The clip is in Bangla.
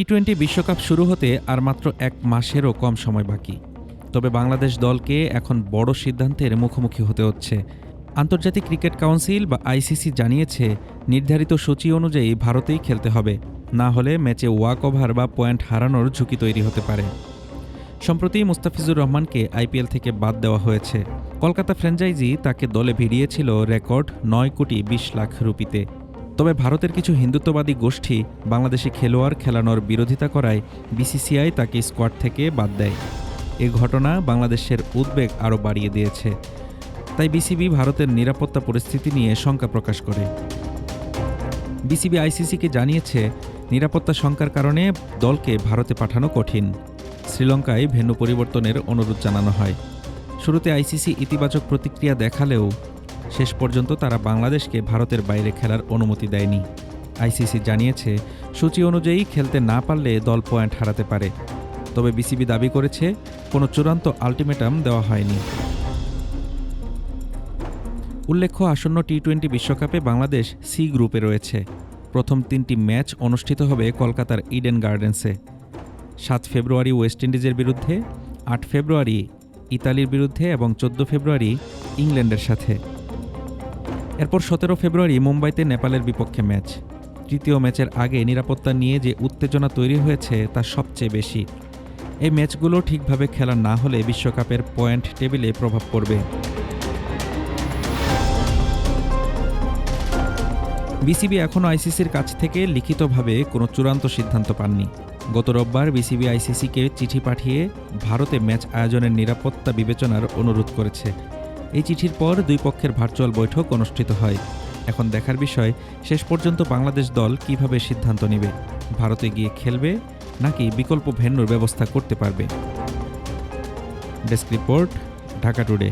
টি টোয়েন্টি বিশ্বকাপ শুরু হতে আর মাত্র এক মাসেরও কম সময় বাকি। তবে বাংলাদেশ দলকে এখন বড় সিদ্ধান্তের মুখোমুখি হতে হচ্ছে। আন্তর্জাতিক ক্রিকেট কাউন্সিল বা আইসিসি জানিয়েছে, নির্ধারিত সূচি অনুযায়ী ভারতেই খেলতে হবে। না হলে ম্যাচে ওয়াক ওভার বা পয়েন্ট হারানোর ঝুঁকি তৈরি হতে পারে। সম্প্রতি মুস্তাফিজুর রহমানকে আইপিএল থেকে বাদ দেওয়া হয়েছে। কলকাতা ফ্র্যাঞ্চাইজি তাকে দলে ভিড়িয়েছিল রেকর্ড নয় কোটি বিশ লাখ রুপিতে। তবে ভারতের কিছু হিন্দুত্ববাদী গোষ্ঠী বাংলাদেশি খেলোয়াড় খেলানোর বিরোধিতা করায় বিসিসিআই তাকে স্কোয়াড থেকে বাদ দেয়। এ ঘটনা বাংলাদেশের উদ্বেগ আরও বাড়িয়ে দিয়েছে। তাই বিসিবি ভারতের নিরাপত্তা পরিস্থিতি নিয়ে শঙ্কা প্রকাশ করে। বিসিবি আইসিসিকে জানিয়েছে, নিরাপত্তা শঙ্কার কারণে দলকে ভারতে পাঠানো কঠিন। শ্রীলঙ্কায় ভেন্যু পরিবর্তনের অনুরোধ জানানো হয়। শুরুতে আইসিসি ইতিবাচক প্রতিক্রিয়া দেখালেও শেষ পর্যন্ত তারা বাংলাদেশকে ভারতের বাইরে খেলার অনুমতি দেয়নি। আইসিসি জানিয়েছে, সূচি অনুযায়ী খেলতে না পারলে দল পয়েন্ট হারাতে পারে। তবে বিসিবি দাবি করেছে, কোনো চূড়ান্ত আলটিমেটাম দেওয়া হয়নি। উল্লেখ্য, আসন্ন টি টোয়েন্টি বিশ্বকাপে বাংলাদেশ সি গ্রুপে রয়েছে। প্রথম তিনটি ম্যাচ অনুষ্ঠিত হবে কলকাতার ইডেন গার্ডেন্সে। সাত ফেব্রুয়ারি ওয়েস্ট ইন্ডিজের বিরুদ্ধে, আট ফেব্রুয়ারি ইতালির বিরুদ্ধে এবং চোদ্দ ফেব্রুয়ারি ইংল্যান্ডের সাথে। এরপর সতেরো ফেব্রুয়ারি মুম্বাইতে নেপালের বিপক্ষে ম্যাচ। তৃতীয় ম্যাচের আগে নিরাপত্তা নিয়ে যে উত্তেজনা তৈরি হয়েছে তা সবচেয়ে বেশি। এই ম্যাচগুলো ঠিকভাবে খেলা না হলে বিশ্বকাপের পয়েন্ট টেবিলে প্রভাব পড়বে। বিসিবি এখনও আইসিসির কাছ থেকে লিখিতভাবে কোনো চূড়ান্ত সিদ্ধান্ত পাননি। গত রোববার বিসিবি আইসিসিকে চিঠি পাঠিয়ে ভারতে ম্যাচ আয়োজনের নিরাপত্তা বিবেচনার অনুরোধ করেছে। এই চিঠির পর দুই পক্ষের ভার্চুয়াল বৈঠক অনুষ্ঠিত হয়। এখন দেখার বিষয়, শেষ পর্যন্ত বাংলাদেশ দল কীভাবে সিদ্ধান্ত নেবে? ভারতে গিয়ে খেলবে নাকি বিকল্প ভেন্যুর ব্যবস্থা করতে পারবে? Desk report, Dhaka today.